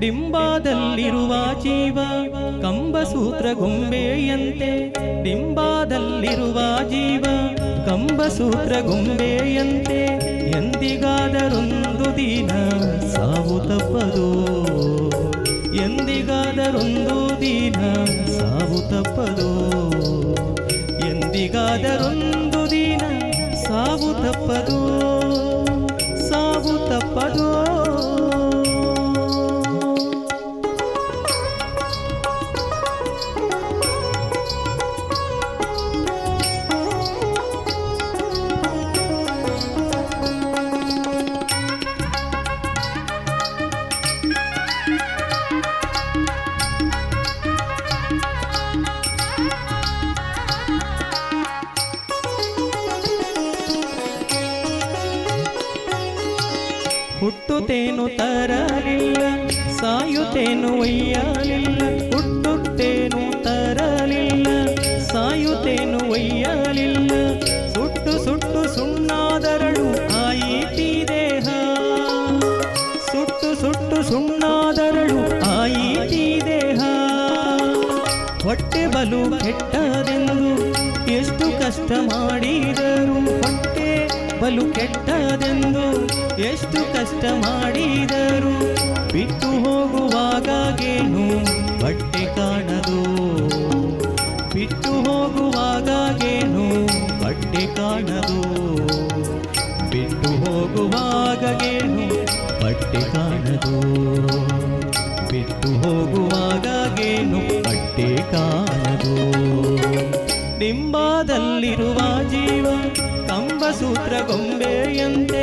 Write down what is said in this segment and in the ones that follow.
ಡಿಂಬಾದಲ್ಲಿರುವ ಜೀವ, ಕಂಬಸೂತ್ರ ಗೊಂಬೆಯಂತೆ. ಡಿಂಬಾದಲ್ಲಿರುವ ಜೀವ, ಕಂಬಸೂತ್ರ ಗೊಂಬೆಯಂತೆ. ಎಂದಿಗಾದರೊಂದು ದಿನ ಸಾವು ತಪ್ಪದು. ಎಂದಿಗಾದರೊಂದು ದಿನ ಸಾವು ತಪ್ಪದು. ಎಂದಿಗಾದರೊಂದು ದಿನ ಸಾವು ತಪ್ಪದು. ಹುಟ್ಟುತ್ತೇನು ತರಲಿಲ್ಲ, ಸಾಯುತ್ತೇನು ಒಯ್ಯಲಿಲ್ಲ, ಹುಟ್ಟುತ್ತೇನು ತರಲಿಲ್ಲ, ಸಾಯುತ್ತೇನು ಒಯ್ಯಲಿಲ್ಲ, ಸುಟ್ಟು ಸುಟ್ಟು ಸುಣ್ಣಾದರಳು ಆಯಿತಿ ದೇಹ ಸುಟ್ಟು ಸುಟ್ಟು ಸುಣ್ಣಾದರಳು ಆಯಿತಿ ದೇಹ ಹೊಟ್ಟೆ ಬಲು ಕೆಟ್ಟದೆಂದು ಎಷ್ಟು ಕಷ್ಟ ಮಾಡಿದರು ಹೊಟ್ಟೆ ಬಲು ಕೆಟ್ಟದೆಂದು ಎಷ್ಟು ಕಷ್ಟ ಮಾಡಿದರು ಬಿಟ್ಟು ಹೋಗುವಾಗೇನು ಬಟ್ಟೆ ಕಾಣದು? ಬಿಟ್ಟು ಹೋಗುವಾಗೇನು ಬಟ್ಟೆ ಕಾಣದು? ಬಿಟ್ಟು ಹೋಗುವಾಗೇನು ಬಟ್ಟೆ ಕಂಬಸೂತ್ರ ಗೊಂಬೆಯಂತೆ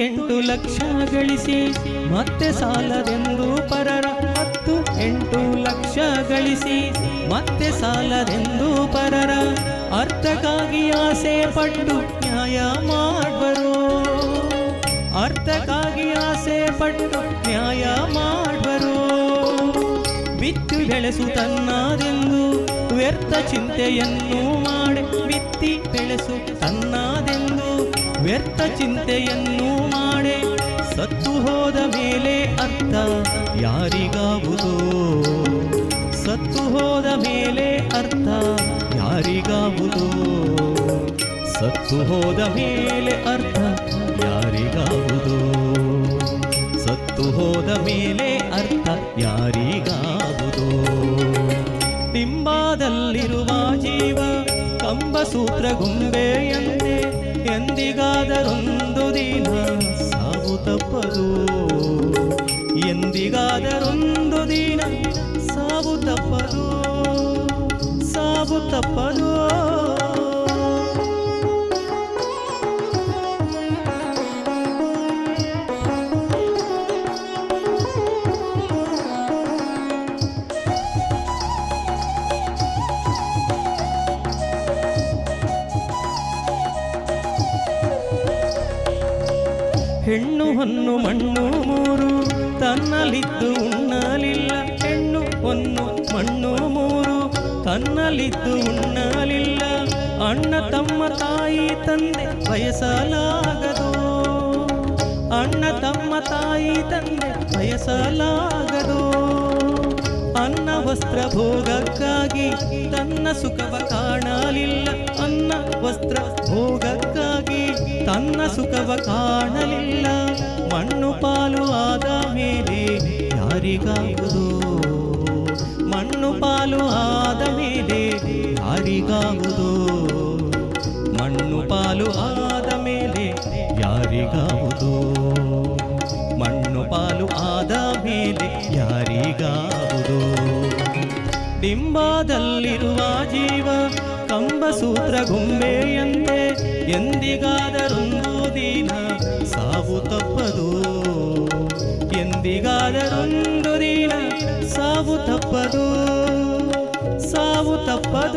ಎಂಟು ಲಕ್ಷ ಗಳಿಸಿ, ಮತ್ತೆ ಸಾಲದೆಂದು ಪರರ ಹತ್ತು ಎಂಟು ಲಕ್ಷ ಗಳಿಸಿ, ಮತ್ತೆ ಸಾಲದೆಂದು ಪರರ ಅರ್ಥಕ್ಕಾಗಿ ಆಸೆ ಪಟ್ಟು ನ್ಯಾಯ ಮಾಡುವರು. ಅರ್ಥಕ್ಕಾಗಿ ಆಸೆ ಪಟ್ಟು ನ್ಯಾಯ ಮಾಡುವರು. ಬಿತ್ತು ಬೆಳೆಸು ತನ್ನದೆಂದು, ವ್ಯರ್ಥ ಚಿಂತೆಯನ್ನು ಮಾಡಿ ಬಿತ್ತಿ ಬೆಳೆಸು ತನ್ನದೆಂದು ವ್ಯರ್ಥ ಚಿಂತೆಯನ್ನು ಮಾಡೆ ಸತ್ತು ಹೋದ ಮೇಲೆ ಅರ್ಥ ಯಾರಿಗಾವುದು? ಸತ್ತು ಹೋದ ಮೇಲೆ ಅರ್ಥ ಯಾರಿಗಾವುದು? ಸತ್ತು ಹೋದ ಮೇಲೆ ಅರ್ಥ ಯಾರಿಗಾವುದು? ಸತ್ತು ಹೋದ ಮೇಲೆ ಅರ್ಥ ಯಾರಿಗಾವುದು? ಡಿಂಬಾದಲ್ಲಿರುವ ಜೀವ ಕಂಬಸೂತ್ರ ಗೊಂಬೆಯಂತೆ ಎಂದಿಗಾದರೊಂದು ದಿನ ಸಾವು ತಪ್ಪದು. ಎಂದಿಗಾದರೊಂದು ದಿನ ಸಾವು ತಪ್ಪದು. ಸಾವು ತಪ್ಪದು. ಹೆಣ್ಣು ಹೊನ್ನು ಮಣ್ಣು ಮೂರು ತನ್ನಲಿದ್ದು ಉಣ್ಣಲಿಲ್ಲ. ಹೆಣ್ಣು ಹೊನ್ನು ಮಣ್ಣು ಮೂರು ತನ್ನಲಿದ್ದು ಉಣ್ಣಲಿಲ್ಲ. ಅಣ್ಣ ತಮ್ಮ ತಾಯಿ ತಂದೆ ಬಯಸಲಾಗದು. ಅಣ್ಣ ತಮ್ಮ ತಾಯಿ ತಂದೆ ಬಯಸಲಾಗದು. ಅನ್ನ ವಸ್ತ್ರ ಭೋಗಕ್ಕಾಗಿ ತನ್ನ ಸುಖವ ಕಾಣಲಿಲ್ಲ. ಅನ್ನ ವಸ್ತ್ರ ಭೋಗಕ್ಕಾಗಿ ತನ್ನ ಸುಖವ ಕಾಣಲಿಲ್ಲ. ಮಣ್ಣು ಪಾಲು ಆದ ಮೇಲೆ ಯಾರಿಗಾಗುವುದು ಮಣ್ಣು ಪಾಲು ಆದ ಮೇಲೆ ಯಾರಿಗಾಗುವುದು ಮಣ್ಣು ಪಾಲು ಆದ ಮೇಲೆ ಯಾರಿಗಾಗುವುದು ಮಣ್ಣು ಪಾಲು ಆದ ಮೇಲೆ ಯಾರಿಗಾವುದು ಡಿಂಬಾದಲ್ಲಿರುವ ಜೀವ, ಕಂಬಸೂತ್ರ ಗೊಂಬೆಯಂತೆ ಎಂದಿಗಾದರೊಂದು ದಿನ ಸಾವು ತಪ್ಪ ತಪ್ಪದು. ಎಂದಿಗಾದರೊಂದು ದಿನ ಸಾವು ತಪ್ಪದು. ಸಾವು ತಪ್ಪದು.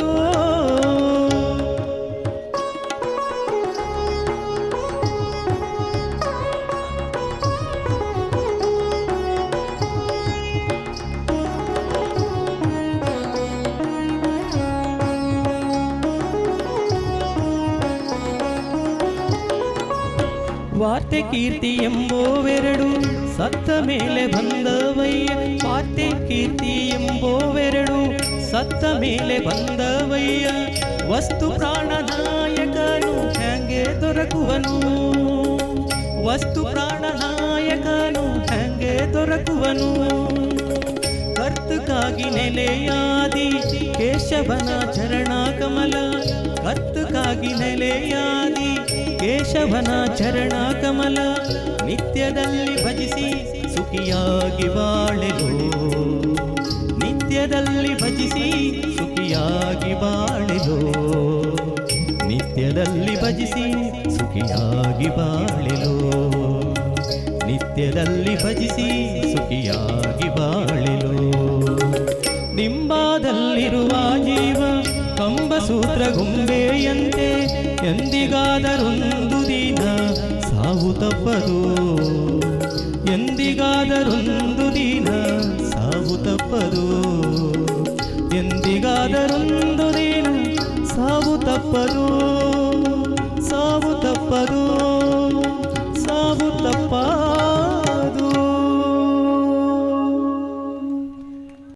ವಾರ್ತೆ ಕೀರ್ತಿ ಸತ್ತ ಮೇಲೆ ಬಂದವಯ್ಯ. ವಾರ್ತೆ ಕೀರ್ತಿ ಎಂಬೋವೆರಡು ಸತ್ತ ಮೇಲೆ ಬಂದವಯ್ಯ. ವಸ್ತು ಪ್ರಾಣನಾಯಕನು ಹ್ಯಾಂಗೆ ದೊರಕುವನು? ವಸ್ತು ಪ್ರಾಣನಾಯಕನು ಹ್ಯಾಂಗೆ ದೊರಕುವನು? ಕರ್ತಕ್ಕಾಗಿ ನೆಲೆಯಾದಿ ಕೇಶವನ ಚರಣ ಕಮಲ ಕರ್ತಕ್ಕಾಗಿ ನೆಲೆಯಾದಿ ಕೇಶವನ ಚರಣ ಕಮಲ, ನಿತ್ಯದಲ್ಲಿ ಭಜಿಸಿ ಸುಖಿಯಾಗಿ ಬಾಳೆಲು. ನಿತ್ಯದಲ್ಲಿ ಭಜಿಸಿ ಸುಖಿಯಾಗಿ ಬಾಳೆಲು. ನಿತ್ಯದಲ್ಲಿ ಭಜಿಸಿ ಸುಖಿಯಾಗಿ ಬಾಳೆಲು. ನಿತ್ಯದಲ್ಲಿ ಭಜಿಸಿ ಸುಖಿಯಾಗಿ ಬಾಳೆಲು. ಡಿಂಬಾದಲ್ಲಿರುವ ಜೀವ ಕಂಬ ಸೂತ್ರ ಗೊಂಬೆಯಂತೆ ಎಂದಿಗಾದರೊಂದು ದಿನ ಸಾವು ತಪ್ಪದು. ಎಂದಿಗಾದರೊಂದು ದಿನ ಸಾವು ತಪ್ಪದು. ಎಂದಿಗಾದರೊಂದು ದಿನ ಸಾವು ತಪ್ಪದು. ಸಾವು ತಪ್ಪದು.